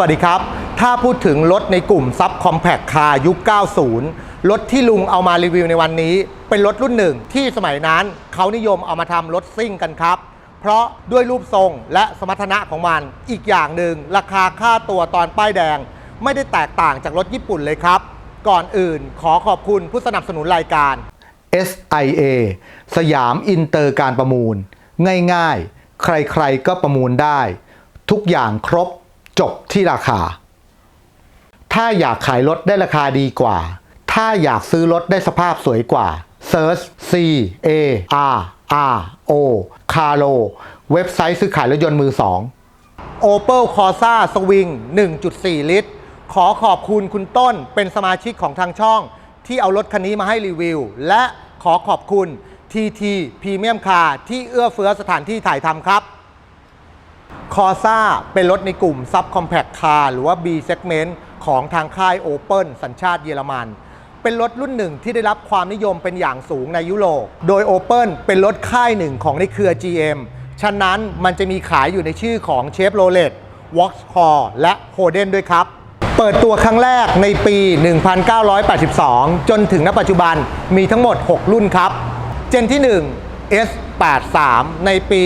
สวัสดีครับ ถ้าพูดถึงรถในกลุ่มซับคอมแพคคาร์ยุค 90 รถที่ลุงเอามารีวิวในวันนี้ เป็นรถรุ่นหนึ่งที่สมัยนั้นเขานิยมเอามาทำรถซิ่งกันครับ เพราะด้วยรูปทรงและสมรรถนะของมัน อีกอย่างหนึ่งราคาค่าตัวตอนป้ายแดง ไม่ได้แตกต่างจากรถญี่ปุ่นเลยครับ ก่อนอื่นขอขอบคุณผู้สนับสนุนรายการ SIA สยามอินเตอร์การประมูล ง่ายๆ ใครๆก็ประมูลได้ ทุกอย่างครบ จบที่ราคา ถ้าอยากขายรถได้ราคาดีกว่า ถ้าอยากซื้อรถได้สภาพสวยกว่า Search C A R R O Caro เว็บไซต์ซื้อขายรถยนต์มือสอง Opel Corsa Swing 1.4 ลิตร ขอขอบคุณคุณต้นเป็นสมาชิกของทางช่อง ที่เอารถคันนี้มาให้รีวิว และขอขอบคุณ TT Premium Car ที่เอื้อเฟื้อสถานที่ถ่ายทำครับ คอซ่าเป็นรถในกลุ่ม Sub Compact Car หรือว่า B Segment ของทางค่าย Opel สัญชาติเยอรมัน เป็นรถรุ่นหนึ่งที่ได้รับความนิยมเป็นอย่างสูงในยุโรป โดย Opel เป็นรถค่ายหนึ่งของในเครือ GM ฉะนั้นมันจะมีขายอยู่ในชื่อของ Chevrolet Vauxhall และ Holden ด้วยครับ เปิดตัวครั้งแรกในปี 1982 จนถึงณปัจจุบันมีทั้งหมด 6 รุ่นครับ เจนที่ 1 S83 ในปี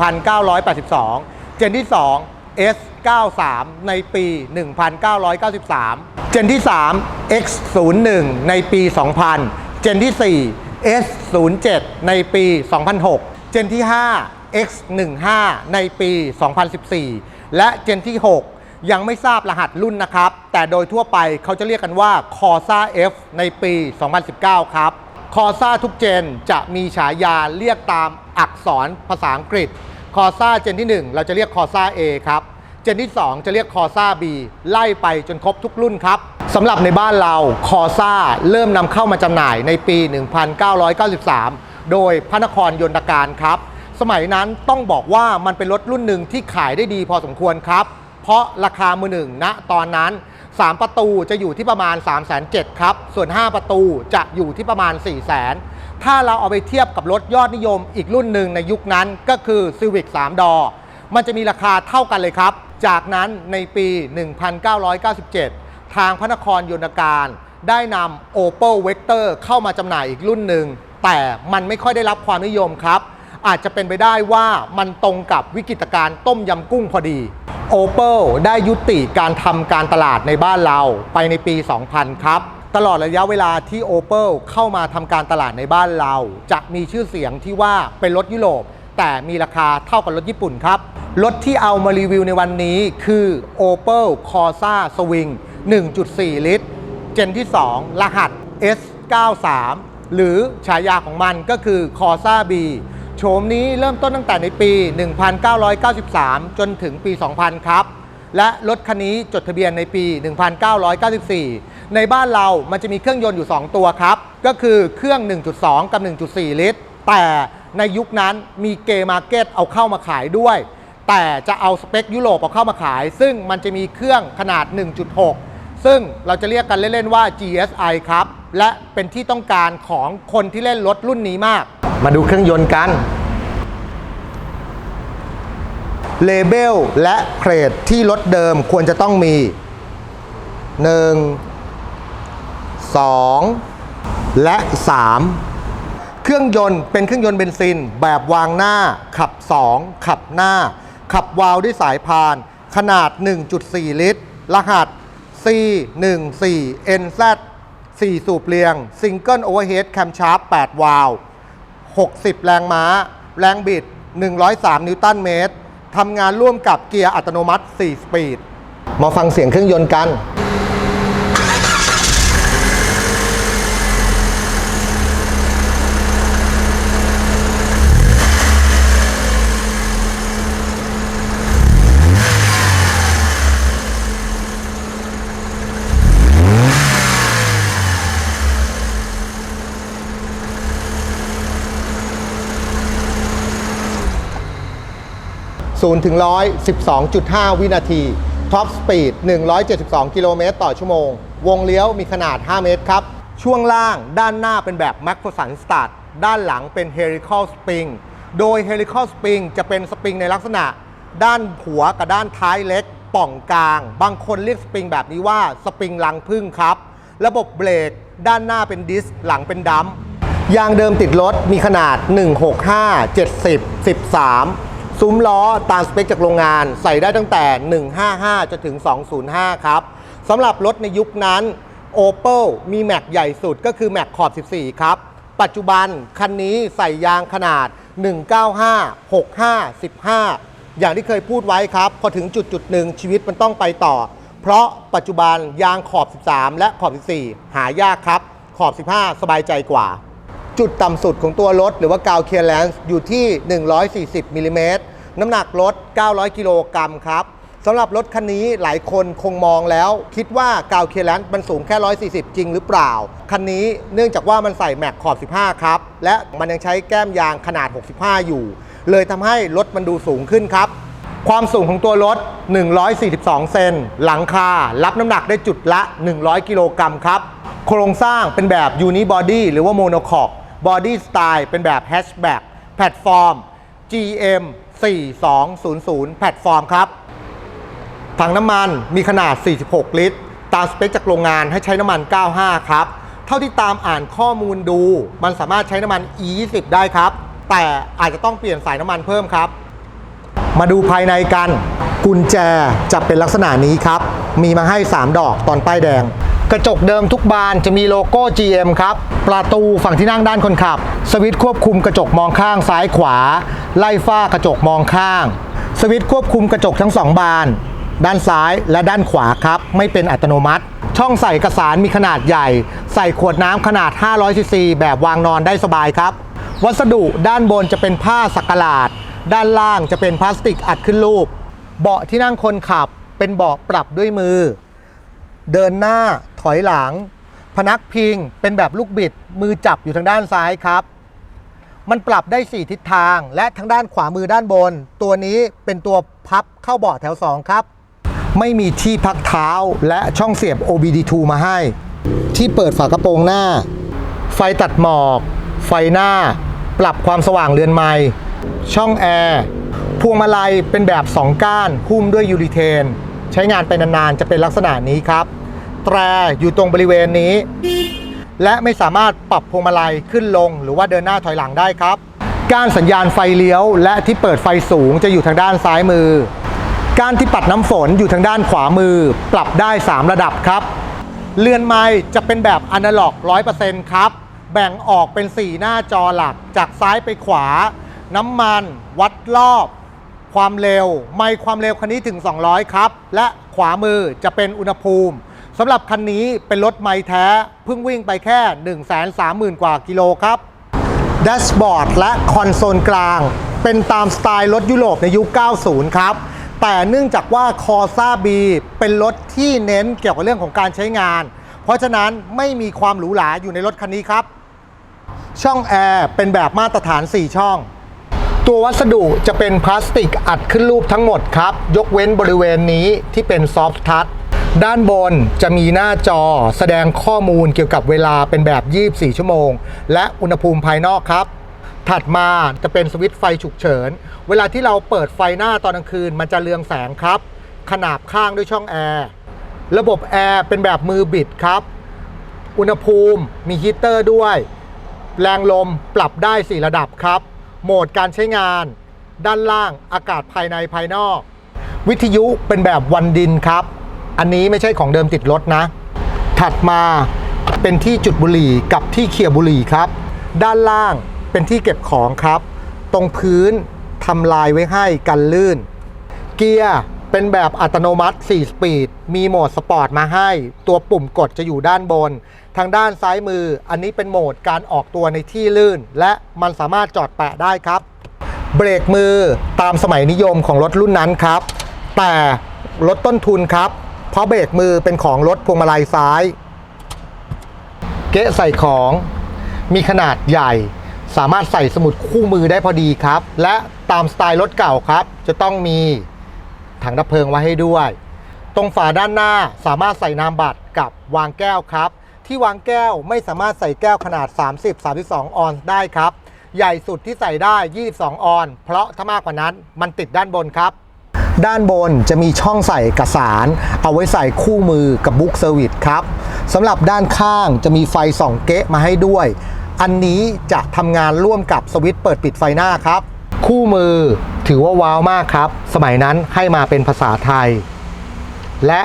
1982 จนที่ 2 S93 ในปี 1993 เจนที่ 3 X01 ในปี 2000 เจนที่ 4 S07 ในปี 2006 เจนที่ 5 X15 ในปี 2014 และเจนที่ 6 ยังไม่ทราบรหัสรุ่นนะครับ แต่โดยทั่วไปเขาจะเรียกกันว่า Corsa F ในปี 2019 ครับ Corsa ทุกเจนจะมีฉายาเรียกตามอักษรภาษาอังกฤษ Corsa เจนที่ 1 เราจะเรียก Corsa A ครับเจนที่ 2 จะเรียก Corsa B ไล่ไปจนครบทุกรุ่นครับสำหรับในบ้านเรา Corsa เริ่มนำเข้ามาจำหน่ายในปี 1993 โดยพระนครยนตการครับ สมัยนั้นต้องบอกว่ามันเป็นรถรุ่นหนึ่งที่ขายได้ดีพอสมควรครับ เพราะราคามือหนึ่งณตอนนั้น 3 ประตูจะอยู่ที่ประมาณ 3 7 0 0 0ครับ ส่วน 5 ประตูจะอยู่ที่ประมาณ 4 0 0 0 0 ถ้าเราเอาไปเทียบกับรถยอดนิยมอีกรุ่นหนึ่งในยุคนั้นก็คือ Civic 3 ดอ มันจะมีราคาเท่ากันเลยครับ จากนั้นในปี 1997 ทางพระนครยนการได้นำ Opel Vector เข้ามาจำหน่ายอีกรุ่นหนึ่ง แต่มันไม่ค่อยได้รับความนิยมครับ อาจจะเป็นไปได้ว่ามันตรงกับวิกฤตการณ์ต้มยำกุ้งพอดี Opel ได้ยุติการทำการตลาดในบ้านเราไปในปี 2000 ครับ ตลอดระยะเวลาที่ Opel เข้ามาทำการตลาดในบ้านเรา จะมีชื่อเสียงที่ว่าเป็นรถยุโรป แต่มีราคาเท่ากับรถญี่ปุ่นครับ รถที่เอามารีวิวในวันนี้คือ Opel Corsa Swing 1.4 ลิตร เจนที่ 2 รหัส S93 หรือฉายาของมันก็คือ Corsa B โฉมนี้เริ่มต้นตั้งแต่ในปี 1993 จนถึงปี 2000 ครับ และรถคันนี้จดทะเบียนในปี 1994 ในบ้านเรามันจะมีเครื่องยนต์อยู่ 2 ตัวครับ ก็คือเครื่อง 1.2 กับ 1.4 ลิตร แต่ในยุคนั้นมีเกมาร์เก็ตเอาเข้ามาขายด้วย แต่จะเอาสเปคยุโรปเอาเข้ามาขาย ซึ่งมันจะมีเครื่องขนาด 1.6 ซึ่งเราจะเรียกกันเล่น ๆ ว่า GSI ครับ และเป็นที่ต้องการของคนที่เล่นรถรุ่นนี้มาก มาดูเครื่องยนต์กันเลเบลและเครดที่รถเดิมควรจะต้องมี 1 2 และ 3 เครื่องยนต์เป็นเครื่องยนต์เบนซิน แบบวางหน้า ขับ 2 ขับหน้า ขับวาล์วด้วยสายพาน ขนาด 1.4 ลิตร รหัส C14NZ 4 สูบเรียงซิงเกิลโอเวอร์เฮดแคมชาร์ป8วาล์ว60 แรงม้า แรงบิด 103 นิวตันเมตรทำงานร่วมกับเกียร์อัตโนมัติ 4 สปีด มาฟังเสียงเครื่องยนต์กัน 0ถึง100 12.5 วินาทีท็อปสปีด172 กิโลเมตรต่อชั่วโมง วงเลี้ยวมีขนาด 5 เมตรครับ ช่วงล่างด้านหน้าเป็นแบบ m a c p h e r s o n Start ด้านหลังเป็น Helical Spring โดย Helical Spring จะเป็นสปริงในลักษณะ ด้านหัวกับด้านท้ายเล็ก ป่องกลาง บางคนเรียกสปริงแบบนี้ว่าสปริงลังพึ่งครับ ระบบเบรกด้านหน้าเป็นดิสก์หลังเป็นดัมป์ยางเดิมติดรถมีขนาด 165 70 13 ซุ้มล้อตามสเปคจากโรงงาน ใส่ได้ตั้งแต่ 155จนถึง 205 ครับสำหรับรถในยุคนั้น Opel มีแม็กใหญ่สุดก็คือแม็กขอบ 14 ครับ ปัจจุบันคันนี้ใส่ยางขนาด 195 65 15 อย่างที่เคยพูดไว้ครับ พอถึงจุดจุดหนึ่งชีวิตมันต้องไปต่อ เพราะปัจจุบันยางขอบ 13 และขอบ 14 หายากครับ ขอบ 15 สบายใจกว่า จุดต่ำสุดของตัวรถหรือว่ากาวเคลียร์แลนซ์อยู่ที่ 140มิลลิเมตรน้ำหนักรถ 900 กิโลกรัมครับสำหรับรถคันนี้หลายคนคงมองแล้ว คิดว่ากาวเคลียร์แลนซ์มันสูงแค่ 140 จริงหรือเปล่า คันนี้เนื่องจากว่ามันใส่แม็กขอบ 15 ครับ และมันยังใช้แก้มยางขนาด 65 อยู่ เลยทำให้รถมันดูสูงขึ้นครับ ความสูงของตัวรถ 142 เซน หลังคา รับน้ำหนักได้จุดละ 100 กิโลกรัมครับ โครงสร้างเป็นแบบยูนิบอดี้หรือว่าโมโนคอก บอดี้สไตล์เป็นแบบแฮชแบ็กแพลตฟอร์ม GM 4200 แพลตฟอร์มครับ ถังน้ำมันมีขนาด 46 ลิตร ตามสเปคจากโรงงานให้ใช้น้ำมัน 95 ครับ เท่าที่ตามอ่านข้อมูลดู มันสามารถใช้น้ำมัน E20 ได้ครับ แต่อาจจะต้องเปลี่ยนสายน้ำมันเพิ่มครับ มาดูภายในกัน กุญแจจะเป็นลักษณะนี้ครับ มีมาให้ 3 ดอกตอนป้ายแดง กระจกเดิมทุกบานจะมีโลโก้ GM ครับ ประตูฝั่งที่นั่งด้านคนขับ สวิตช์ควบคุมกระจกมองข้างซ้ายขวา ไล่ฝ้ากระจกมองข้าง สวิตช์ควบคุมกระจกทั้งสองบาน ด้านซ้ายและด้านขวาครับ ไม่เป็นอัตโนมัติ ช่องใส่เอกสารมีขนาดใหญ่ ใส่ขวดน้ำขนาด 500ซีซีแบบวางนอนได้สบายครับ วัสดุด้านบนจะเป็นผ้าสักหลาด ด้านล่างจะเป็นพลาสติกอัดขึ้นรูป เบาะที่นั่งคนขับเป็นเบาะปรับด้วยมือ เดินหน้า ถอยหลัง พนักพิงเป็นแบบลูกบิด มือจับอยู่ทางด้านซ้ายครับ มันปรับได้ 4 ทิศทาง และทางด้านขวามือด้านบน ตัวนี้เป็นตัวพับเข้าเบาะแถว 2 ครับ ไม่มีที่พักเท้าและช่องเสียบ OBD2 มาให้ ที่เปิดฝากระโปรงหน้า ไฟตัดหมอก ไฟหน้า ปรับความสว่างเรือนไม้ช่องแอร์พวงมาลัยเป็นแบบ 2 ก้านหุ้มด้วยยูริเทน ใช้งานไปนานๆ จะเป็นลักษณะนี้ครับ แตรอยู่ตรงบริเวณนี้ และไม่สามารถปรับพวงมาลัยขึ้นลง หรือว่าเดินหน้าถอยหลังได้ครับ ก้านสัญญาณไฟเลี้ยว และที่เปิดไฟสูงจะอยู่ทางด้านซ้ายมือ ก้านที่ปัดน้ำฝนอยู่ทางด้านขวามือ ปรับได้ 3 ระดับครับเรือนไม้จะเป็นแบบอนาล็อก 100%ครับ แบ่งออกเป็น 4 หน้าจอหลักจากซ้ายไปขวา น้ำมัน วัดรอบความเร็ว ไมค์ความเร็วคันนี้ถึง 200 ครับ และขวามือจะเป็นอุณหภูมิ สำหรับคันนี้เป็นรถไม้แท้ เพิ่งวิ่งไปแค่ 130,000 กว่ากิโลครับแดชบอร์ดและคอนโซลกลาง เป็นตามสไตล์รถยุโรปในยุค 90 ครับ แต่เนื่องจากว่าคอซ่าบีเป็นรถที่เน้นเกี่ยวกับเรื่องของการใช้งาน เพราะฉะนั้นไม่มีความหรูหราอยู่ในรถคันนี้ครับ ช่องแอร์เป็นแบบมาตรฐาน 4 ช่อง ตัววัสดุจะเป็นพลาสติกอัดขึ้นรูปทั้งหมดครับ ยกเว้นบริเวณนี้ที่เป็นซอฟท์ทัช ด้านบนจะมีหน้าจอแสดงข้อมูลเกี่ยวกับเวลาเป็นแบบ 24 ชั่วโมง และอุณหภูมิภายนอกครับ ถัดมาจะเป็นสวิตช์ไฟฉุกเฉิน เวลาที่เราเปิดไฟหน้าตอนกลางคืน มันจะเรืองแสงครับ ขนาบข้างด้วยช่องแอร์ ระบบแอร์เป็นแบบมือบิดครับ อุณหภูมิมีฮีตเตอร์ด้วย แรงลมปรับได้ 4 ระดับครับ โหมดการใช้งาน ด้านล่างอากาศภายในภายนอก วิทยุเป็นแบบวันดินครับ อันนี้ไม่ใช่ของเดิมติดรถนะ ถัดมาเป็นที่จุดบุหรี่กับที่เขี่ยบุหรี่ครับ ด้านล่างเป็นที่เก็บของครับ ตรงพื้นทำลายไว้ให้กันลื่น เกียร์เป็นแบบอัตโนมัติ 4 สปีด มีโหมดสปอร์ตมาให้ ตัวปุ่มกดจะอยู่ด้านบน ทางด้านซ้ายมือ อันนี้เป็นโหมดการออกตัวในที่ลื่น และมันสามารถจอดแปะได้ครับ เบรกมือตามสมัยนิยมของรถรุ่นนั้นครับ แต่ลดต้นทุนครับ เพราะเบรกมือเป็นของรถพวงมาลัยซ้าย เกะใส่ของมีขนาดใหญ่ สามารถใส่สมุดคู่มือได้พอดีครับ และตามสไตล์รถเก่าครับ จะต้องมีถังดับเพลิงไว้ให้ด้วย ตรงฝาด้านหน้าสามารถใส่นามบัตรกับวางแก้วครับ ที่วางแก้วไม่สามารถใส่แก้วขนาด 30-32 ออนซ์ได้ครับ ใหญ่สุดที่ใส่ได้ 22 ออนซ์เพราะถ้ามากกว่านั้นมันติดด้านบนครับ ด้านบนจะมีช่องใส่เอกสารเอาไว้ใส่คู่มือกับบุ๊กเซอร์วิสครับสำหรับด้านข้างจะมีไฟส่องเก๊ะมาให้ด้วย อันนี้จะทำงานร่วมกับสวิตช์เปิดปิดไฟหน้าครับ คู่มือถือว่าว้าวมากครับ สมัยนั้นให้มาเป็นภาษาไทย และ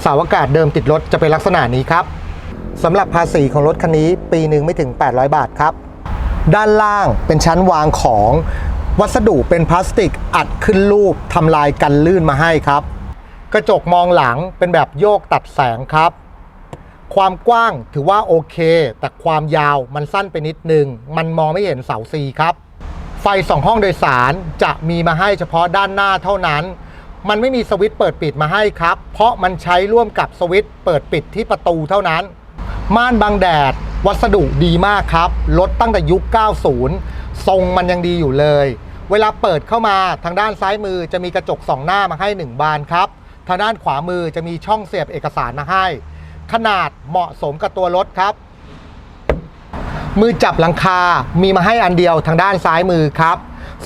เสาวอากาศเดิมติดรถจะเป็นลักษณะนี้ครับสำหรับภาษีของรถคันนี้ปีหนึ่งไม่ถึง 800 บาทครับ ด้านล่างเป็นชั้นวางของ วัสดุเป็นพลาสติกอัดขึ้นรูปทำลายกันลื่นมาให้ครับ กระจกมองหลังเป็นแบบโยกตัดแสงครับ ความกว้างถือว่าโอเค แต่ความยาวมันสั้นไปนิดนึง มันมองไม่เห็นเสาซีครับ ไฟสองห้องโดยสารจะมีมาให้เฉพาะด้านหน้าเท่านั้น มันไม่มีสวิตช์เปิดปิดมาให้ครับ เพราะมันใช้ร่วมกับสวิตช์เปิดปิดที่ประตูเท่านั้น ม่านบังแดด วัสดุดีมากครับรถตั้งแต่ยุค 90 ทรงมันยังดีอยู่เลย เวลาเปิดเข้ามาทางด้านซ้ายมือจะมีกระจกสองหน้ามาให้ 1 บานครับ ทางด้านขวามือจะมีช่องเสียบเอกสารมาให้ ขนาดเหมาะสมกับตัวรถครับ มือจับหลังคา มีมาให้อันเดียวทางด้านซ้ายมือครับ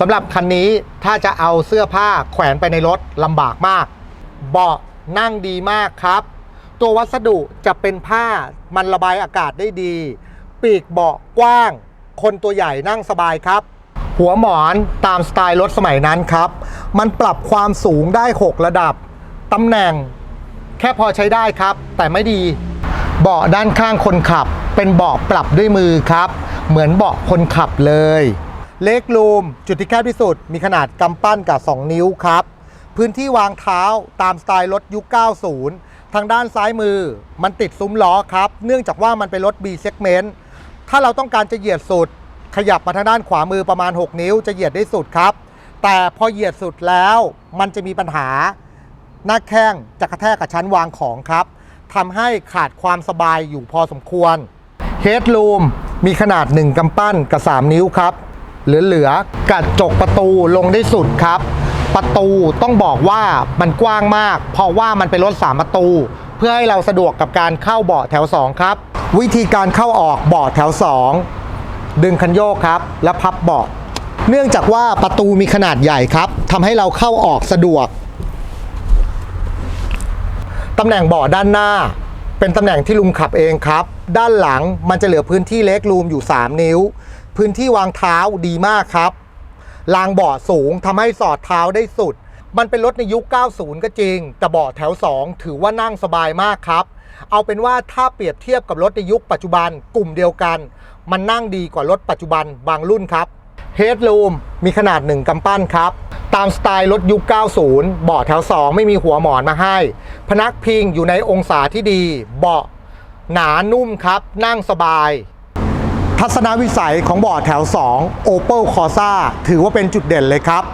สำหรับคันนี้ถ้าจะเอาเสื้อผ้าแขวนไปในรถลำบากมาก เบาะนั่งดีมากครับ ตัววัสดุจะเป็นผ้ามันระบายอากาศได้ดี ปีกเบาะกว้าง คนตัวใหญ่นั่งสบายครับ หัวหมอนตามสไตล์รถสมัยนั้นครับ มันปรับความสูงได้ 6 ระดับ ตำแหน่ง แค่พอใช้ได้ครับ แต่ไม่ดี เบาะด้านข้างคนขับ เป็นเบาะปรับด้วยมือครับ เหมือนเบาะคนขับเลย เล็กรูมจุดที่แคบที่สุด มีขนาดกำปั้นกับ 2 นิ้วครับ พื้นที่วางเท้าตามสไตล์รถยุค 90ทางด้านซ้ายมือมันติดซุ้มล้อครับ เนื่องจากว่ามันเป็นรถ B segment ถ้าเราต้องการจะเหยียดสุด ขยับมาทางด้านขวามือประมาณ 6 นิ้วจะเหยียดได้สุดครับ แต่พอเหยียดสุดแล้วมันจะมีปัญหา หน้าแข้งจะกระแทกกับชั้นวางของครับทำให้ขาดความสบายอยู่พอสมควรเฮดรูมมีขนาด 1กำปั้นกับ 3 นิ้วครับ เหลือๆกระจกประตูลงได้สุดครับ ประตูต้องบอกว่ามันกว้างมาก เพราะว่ามันเป็นรถ3ประตู เพื่อให้เราสะดวกกับการเข้าเบาะแถว 2 ครับ วิธีการเข้าออกเบาะแถว 2 ดึงคันโยกครับ และพับเบาะเนื่องจากว่าประตูมีขนาดใหญ่ครับทำให้เราเข้าออกสะดวกตำแหน่งเบาะด้านหน้า เป็นตำแหน่งที่ลุงขับเองครับ ด้านหลังมันจะเหลือพื้นที่เล็กรูมอยู่ 3 นิ้ว พื้นที่วางเท้าดีมากครับรางเบาะสูงทำให้สอดเท้าได้สุด มันเป็นรถในยุค 90 ก็จริง แต่เบาะแถว 2 ถือว่านั่งสบายมากครับ เอาเป็นว่าถ้าเปรียบเทียบกับรถในยุคปัจจุบันกลุ่มเดียวกัน มันนั่งดีกว่ารถปัจจุบันบางรุ่นครับเฮดรูมมีขนาด 1กำปั้นครับ ตามสไตล์รถยุค 90 เบาะแถว 2 ไม่มีหัวหมอนมาให้ พนักพิงอยู่ในองศาที่ดี เบาะหนานุ่มครับ นั่งสบาย ทัศนวิสัยของเบาะแถว 2 Opel Corsa ถือว่าเป็นจุดเด่นเลยครับ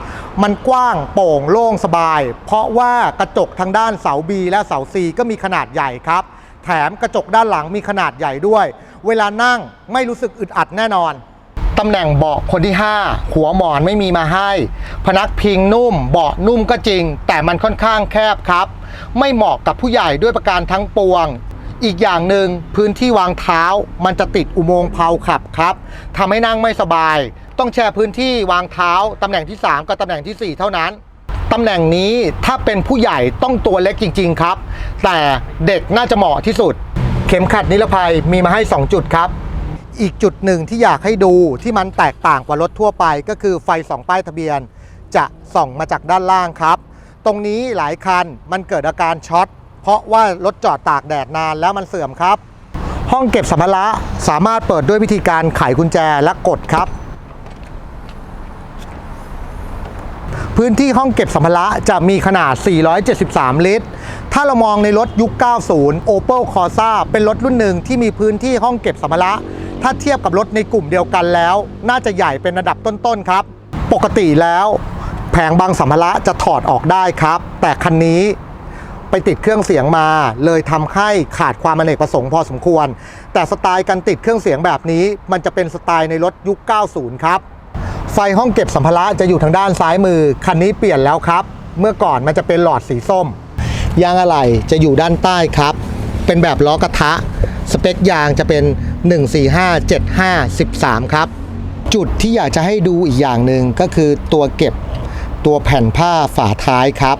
มันกว้างโปร่งโล่งสบาย เพราะว่ากระจกทางด้านเสา B และเสา C ก็มีขนาดใหญ่ครับ แถมกระจกด้านหลังมีขนาดใหญ่ด้วย เวลานั่งไม่รู้สึกอึดอัดแน่นอนตำแหน่งเบาะคนที่ 5 หัวหมอนไม่มีมาให้ พนักพิงนุ่ม เบาะนุ่มก็จริง แต่มันค่อนข้างแคบครับ ไม่เหมาะกับผู้ใหญ่ด้วยประการทั้งปวง อีกอย่างหนึ่งพื้นที่วางเท้ามันจะติดอุโมงค์เพลาขับครับทำให้นั่งไม่สบาย ต้องแชร์พื้นที่วางเท้าตำแหน่งที่ 3 กับตำแหน่งทีสี่ 4 เท่านั้นตำแหน่งนี้ถ้าเป็นผู้ใหญ่ต้องตัวเล็กจริง ๆ ครับ แต่เด็กน่าจะเหมาะที่สุด เข็มขัดนิรภัยมีมาให้ 2 จุดครับ อีกจุดหนึ่งที่อยากให้ดูที่มันแตกต่างกว่ารถทั่วไป ก็คือไฟสองป้ายทะเบียน จะส่องมาจากด้านล่างครับ ตรงนี้หลายคันมันเกิดอาการช็อตเพราะว่ารถจอดตากแดดนานแล้วมันเสื่อมครับ ห้องเก็บสัมภาระสามารถเปิดด้วยวิธีการไขกุญแจและกดครับ พื้นที่ห้องเก็บสัมภาระจะมีขนาด 473 ลิตร ถ้าเรามองในรถยุค 90 Opel Corsa เป็นรถรุ่นหนึ่งที่มีพื้นที่ห้องเก็บสัมภาระ ถ้าเทียบกับรถในกลุ่มเดียวกันแล้ว น่าจะใหญ่เป็นระดับต้นๆครับ ปกติแล้วแผงบางสัมภาระจะถอดออกได้ครับ แต่คันนี้ไปติดเครื่องเสียงมา เลยทำให้ขาดความอเนกประสงค์พอสมควร แต่สไตล์การติดเครื่องเสียงแบบนี้ มันจะเป็นสไตล์ในรถยุค 90 ครับ ไฟห้องเก็บสัมภาระจะอยู่ทางด้านซ้ายมือ คันนี้เปลี่ยนแล้วครับ เมื่อก่อนมันจะเป็นหลอดสีส้ม ยางอะไหล่จะอยู่ด้านใต้ครับ เป็นแบบล้อกระทะ สเปคยางจะเป็น 145 75 13 ครับ จุดที่อยากจะให้ดูอีกอย่างหนึ่งก็คือตัวเก็บตัวแผ่นผ้าฝาท้ายครับ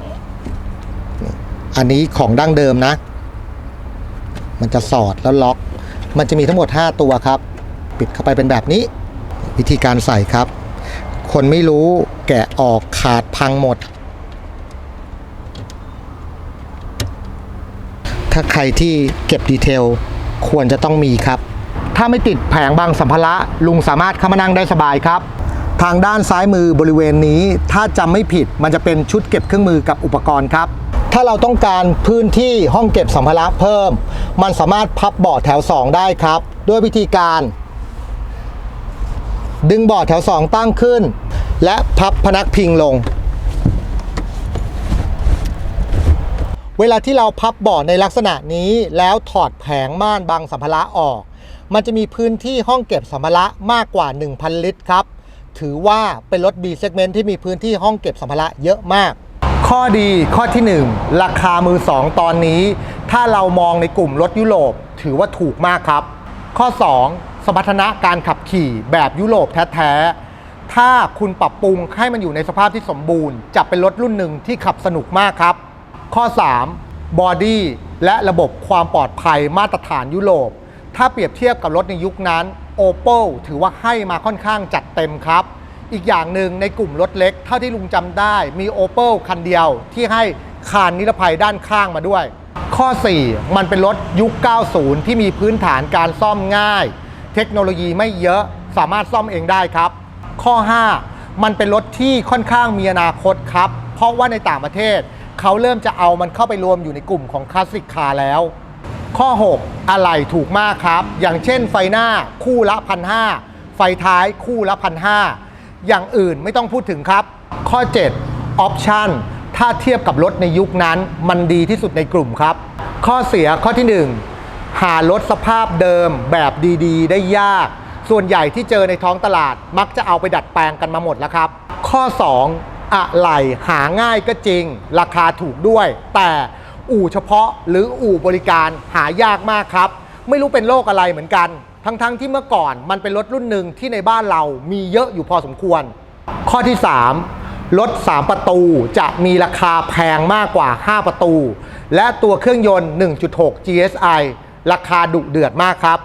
อันนี้ของดั้งเดิมนะ มันจะสอดแล้วล็อก มันจะมีทั้งหมด 5 ตัวครับ ปิดเข้าไปเป็นแบบนี้ วิธีการใส่ครับ คนไม่รู้แกะออกขาดพังหมด ถ้าใครที่เก็บดีเทลควรจะต้องมีครับ ถ้าไม่ติดแผงบางสัมภาระลุงสามารถเข้ามานั่งได้สบายครับ ทางด้านซ้ายมือบริเวณนี้ถ้าจำไม่ผิดมันจะเป็นชุดเก็บเครื่องมือกับอุปกรณ์ครับ ถ้าเราต้องการพื้นที่ห้องเก็บสัมภาระเพิ่ม มันสามารถพับเบาะแถว 2 ได้ครับ ด้วยวิธีการ ดึงเบาะแถว 2 ตั้งขึ้น และพับพนักพิงลง เวลาที่เราพับเบาะในลักษณะนี้แล้วถอดแผงม่านบังสัมภาระออก มันจะมีพื้นที่ห้องเก็บสัมภาระมากกว่า 1,000 ลิตรครับ ถือว่าเป็นรถ B segment ที่มีพื้นที่ห้องเก็บสัมภาระเยอะมาก ข้อดีข้อที่ 1 ราคามือ 2 ตอนนี้ ถ้าเรามองในกลุ่มรถยุโรปถือว่าถูกมากครับ ข้อ 2 สมรรถนะการขับขี่แบบยุโรปแท้ๆ ถ้าคุณปรับปรุงให้มันอยู่ในสภาพที่สมบูรณ์ จะเป็นรถรุ่นหนึ่งที่ขับสนุกมากครับ ข้อ 3. บอดี้และระบบความปลอดภัยมาตรฐานยุโรป ถ้าเปรียบเทียบกับรถในยุคนั้น Opel ถือว่าให้มาค่อนข้างจัดเต็มครับอีกอย่างหนึ่งในกลุ่มรถเล็กเท่าที่ลุงจำได้มี Opel คันเดียวที่ให้คานนิรภัยด้านข้างมาด้วย ข้อ 4 มันเป็นรถยุค 90 ที่มีพื้นฐานการซ่อมง่าย เทคโนโลยีไม่เยอะสามารถซ่อมเองได้ครับ ข้อ 5 มันเป็นรถที่ค่อนข้างมีอนาคตครับ เพราะว่าในต่างประเทศ เขาเริ่มจะเอามันเข้าไปรวมอยู่ในกลุ่มของคลาสสิกคาร์แล้ว ข้อ 6 อะไหล่ถูกมากครับ อย่างเช่นไฟหน้าคู่ละพันหไฟท้ายคู่ละพันหอย่างอื่นไม่ต้องพูดถึงครับ ข้อ 7 ออปชันถ้าเทียบกับรถในยุคนั้น มันดีที่สุดในกลุ่มครับ ข้อเสียข้อที่ 1 หารถสภาพเดิมแบบดีๆ ได้ยาก ส่วนใหญ่ที่เจอในท้องตลาดมักจะเอาไปดัดแปลงกันมาหมดแล้วครับ ข้อ 2 อะไหล่หาง่ายก็จริง ราคาถูกด้วย แต่อู่เฉพาะหรืออู่บริการหายากมากครับ ไม่รู้เป็นโรคอะไรเหมือนกัน ทั้งๆที่เมื่อก่อนมันเป็นรถรุ่นหนึ่งที่ในบ้านเรามีเยอะอยู่พอสมควร ข้อที่ 3รถ 3 ประตูจะมีราคาแพงมากกว่า 5 ประตู และตัวเครื่องยนต์ 1.6 GSI ราคาดุเดือดมากครับ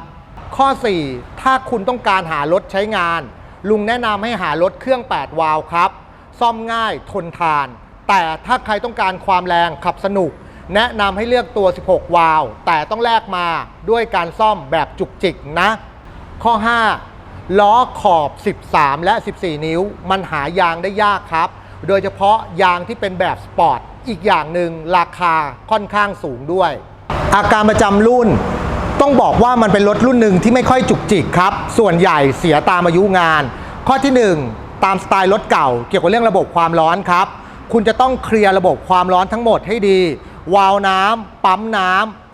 ข้อ 4 ถ้าคุณต้องการหารถใช้งาน ลุงแนะนำให้หารถเครื่อง 8 วาล์วครับ ซ่อมง่ายทนทาน แต่ถ้าใครต้องการความแรงขับสนุก แนะนำให้เลือกตัว 16 วาล์วแต่ต้องแลกมาด้วยการซ่อมแบบจุกจิกนะ ข้อ 5 ล้อขอบ 13 และ 14 นิ้ว มันหายางได้ยากครับ โดยเฉพาะยางที่เป็นแบบสปอร์ตอีกอย่างหนึ่งราคาค่อนข้างสูงด้วย อาการประจำรุ่น ต้องบอกว่ามันเป็นรถรุ่นหนึ่งที่ไม่ค่อยจุกจิกครับ ส่วนใหญ่เสียตามอายุงาน ข้อที่ 1 ตามสไตล์รถเก่า เกี่ยวกับเรื่องระบบความร้อนครับ คุณจะต้องเคลียร์ระบบความร้อนทั้งหมดให้ดี วาล์วน้ำปั๊มน้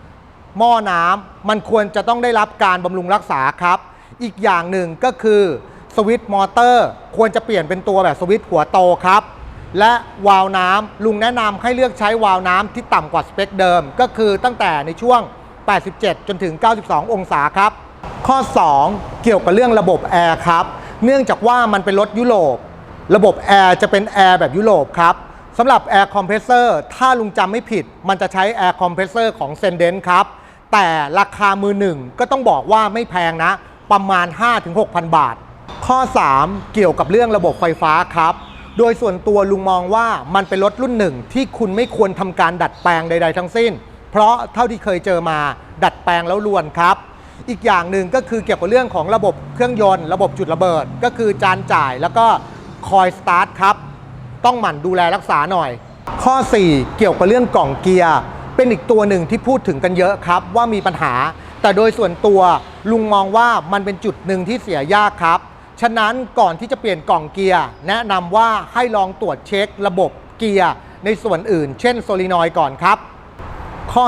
ำหม้อน้ำมันควรจะต้องได้รับการบำรุงรักษาครับ อีกอย่างหนึ่งก็คือสวิตช์มอเตอร์ ควรจะเปลี่ยนเป็นตัวแบบสวิตช์หัวโตครับ และวาล์วน้ำลุงแนะนำให้เลือกใช้วาล์วน้ำที่ต่ำกว่าสเปคเดิม ก็คือตั้งแต่ในช่วง 87 จนถึง 92 องศาครับ ข้อ 2 เกี่ยวกับเรื่องระบบแอร์ครับ เนื่องจากว่ามันเป็นรถยุโรประบบแอร์จะเป็นแอร์แบบยุโรปครับสำหรับแอร์คอมเพรสเซอร์ถ้าลุงจำไม่ผิด มันจะใช้แอร์คอมเพรสเซอร์ของเซนเดนครับ แต่ราคามือหนึ่งก็ต้องบอกว่าไม่แพงนะ ประมาณ 5-6,000 บาท ข้อ 3 เกี่ยวกับเรื่องระบบไฟฟ้าครับ โดยส่วนตัวลุงมองว่ามันเป็นรถรุ่นหนึ่งที่คุณไม่ควรทำการดัดแปลงใด ๆ ทั้งสิ้น เพราะเท่าที่เคยเจอมาดัดแปลงแล้วลวนครับ อีกอย่างหนึ่งก็คือเกี่ยวกับเรื่องของระบบเครื่องยนต์ ระบบจุดระเบิด ก็คือจานจ่ายแล้วก็คอยสตาร์ทครับ ต้องหมั่นดูแลรักษาหน่อย ข้อ 4 เกี่ยวกับเรื่องกล่องเกียร์เป็นอีกตัวหนึ่งที่พูดถึงกันเยอะครับว่ามีปัญหา แต่โดยส่วนตัวลุงมองว่ามันเป็นจุดหนึ่งที่เสียยากครับ ฉะนั้นก่อนที่จะเปลี่ยนกล่องเกียร์ แนะนำว่าให้ลองตรวจเช็คระบบเกียร์ในส่วนอื่น เช่นโซลินอยด์ก่อนครับ ข้อ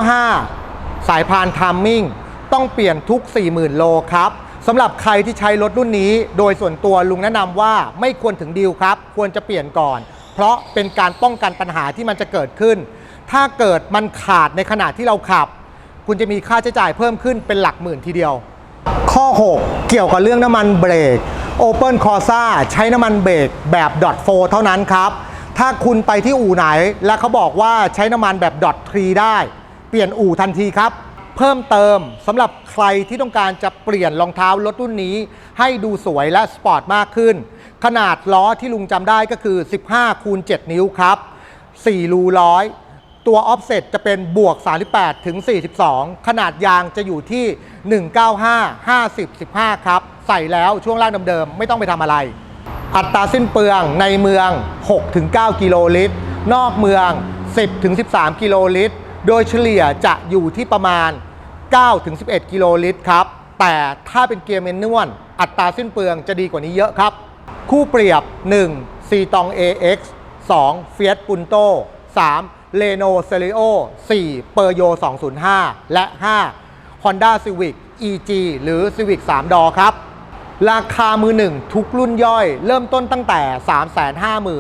5 สายพานทัมมิ่งต้องเปลี่ยนทุก 40,000 โลครับสำหรับใครที่ใช้รถรุ่นนี้ โดยส่วนตัวลุงแนะนำว่าไม่ควรถึงดีลครับ ควรจะเปลี่ยนก่อน เพราะเป็นการป้องกันปัญหาที่มันจะเกิดขึ้น ถ้าเกิดมันขาดในขณะที่เราขับ คุณจะมีค่าใช้จ่ายเพิ่มขึ้นเป็นหลักหมื่นทีเดียว ข้อ 6 เกี่ยวกับเรื่องน้ำมันเบรก Open Corsa ใช้น้ำมันเบรกแบบ .4 เท่านั้นครับ ถ้าคุณไปที่อู่ไหน และเขาบอกว่าใช้น้ำมันแบบดอททรีได้ เปลี่ยนอู่ทันทีครับ เพิ่มเติมสำหรับใครที่ต้องการจะเปลี่ยนรองเท้ารถรุ่นนี้ ให้ดูสวยและสปอร์ตมากขึ้น ขนาดล้อที่ลุงจำได้ก็คือ 15คูณ7นิ้วครับ4รูร้อย ตัว offset จะเป็นบวก 38 ถึง 42 ขนาดยางจะอยู่ที่ 195 50 15 ครับ ใส่แล้วช่วงล่างเดิมๆ ไม่ต้องไปทำอะไร อัตราสิ้นเปลืองในเมือง 6-9 กิโลลิตร นอกเมือง 10-13 กิโลลิตร โดยเฉลี่ยจะอยู่ที่ประมาณ 9-11 กิโลลิตรครับ แต่ถ้าเป็นเกียร์เมนนวลอัตราสิ้นเปลืองจะดีกว่านี้เยอะครับ คู่เปรียบ 1. ซีตอง AX 2. Fiat Punto 3. Renault Cerio 4. p e r y o 205 และ 5. Honda Civic EG หรือ Civic 3 ดอครับ ราคามือหนึ่งทุกรุ่นย่อย เริ่มต้นตั้งแต่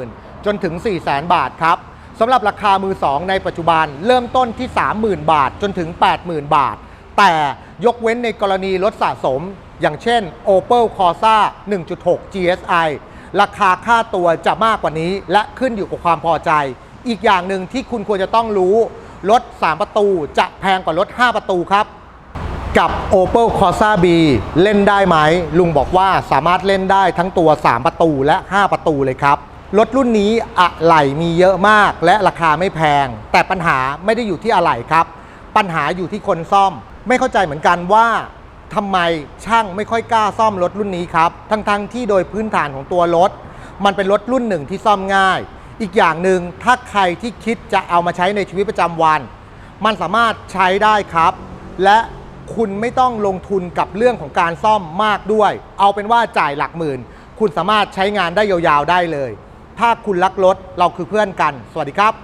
350,000 จนถึง 400,000 บาทครับสำหรับราคามือ 2 ในปัจจุบันเริ่มต้นที่ 30,000 บาทจนถึง 80,000 บาท แต่ยกเว้นในกรณีรถสะสม อย่างเช่น Opel Corsa 1.6 GSI ราคาค่าตัวจะมากกว่านี้และขึ้นอยู่กับความพอใจ อีกอย่างหนึ่งที่คุณควรจะต้องรู้ รถ 3 ประตูจะแพงกว่ารถ 5 ประตูครับ กับ Opel Corsa B เล่นได้ไหม ลุงบอกว่าสามารถเล่นได้ทั้งตัว 3 ประตูและ 5 ประตูเลยครับ รถรุ่นนี้อะไหล่มีเยอะมากและราคาไม่แพง แต่ปัญหาไม่ได้อยู่ที่อะไหล่ครับ ปัญหาอยู่ที่คนซ่อม ไม่เข้าใจเหมือนกันว่าทำไมช่างไม่ค่อยกล้าซ่อมรถรุ่นนี้ครับ ทั้งๆที่โดยพื้นฐานของตัวรถ มันเป็นรถรุ่นหนึ่งที่ซ่อมง่าย อีกอย่างหนึ่งถ้าใครที่คิดจะเอามาใช้ในชีวิตประจำวัน มันสามารถใช้ได้ครับ และคุณไม่ต้องลงทุนกับเรื่องของการซ่อมมากด้วย เอาเป็นว่าจ่ายหลักหมื่น คุณสามารถใช้งานได้ยาวๆได้เลย ถ้าคุณรักรถเราคือเพื่อนกัน สวัสดีครับ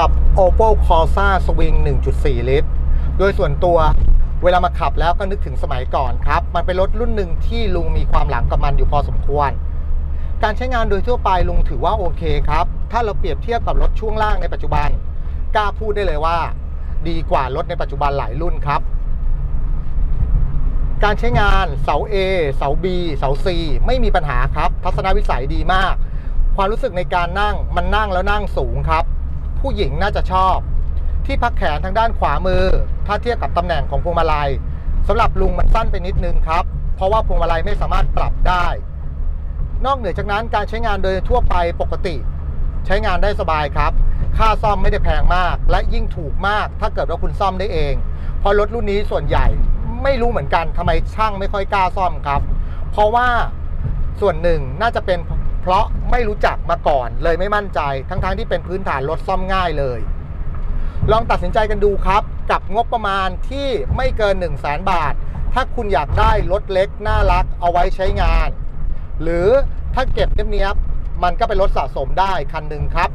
กับ Opel Corsa Swing 1.4 ลิตร โดยส่วนตัวเวลามาขับแล้วก็นึกถึงสมัยก่อนครับ มันเป็นรถรุ่นหนึ่งที่ลุงมีความหลังกับมันอยู่พอสมควร การใช้งานโดยทั่วไปลุงถือว่าโอเคครับ ถ้าเราเปรียบเทียบกับรถช่วงล่างในปัจจุบัน กล้าพูดได้เลยว่า ดีกว่ารถในปัจจุบันหลายรุ่นครับ การใช้งานเสา A เสา B เสา C ไม่มีปัญหาครับ ทัศนวิสัยดีมาก ความรู้สึกในการนั่งมันนั่งแล้วนั่งสูงครับ ผู้หญิงน่าจะชอบ ที่พักแขนทางด้านขวามือ ถ้าเทียบกับตำแหน่งของพวงมาลัยสำหรับลุงมันสั้นไปนิดนึงครับ เพราะว่าพวงมาลัยไม่สามารถปรับได้ นอกเหนือจากนั้นการใช้งานโดยทั่วไปปกติ ใช้งานได้สบายครับ ค่าซ่อมไม่ได้แพงมาก และยิ่งถูกมาก ถ้าเกิดว่าคุณซ่อมได้เองเพราะรถรุ่นนี้ส่วนใหญ่ไม่รู้เหมือนกันทำไมช่างไม่ค่อยกล้าซ่อมครับ เพราะว่าส่วนหนึ่งน่าจะเป็น เพราะไม่รู้จักมาก่อน เลยไม่มั่นใจ ทั้งๆที่เป็นพื้นฐานรถซ่อมง่ายเลย ลองตัดสินใจกันดูครับ กับงบประมาณที่ไม่เกิน 1 0 0 0 0แบาท ถ้าคุณอยากได้รถเล็ก น่ารักเอาไว้ใช้งาน หรือถ้าเก็บเนี้ยบๆมันก็เป็นรถสะสมได้คันหนึ่งครับ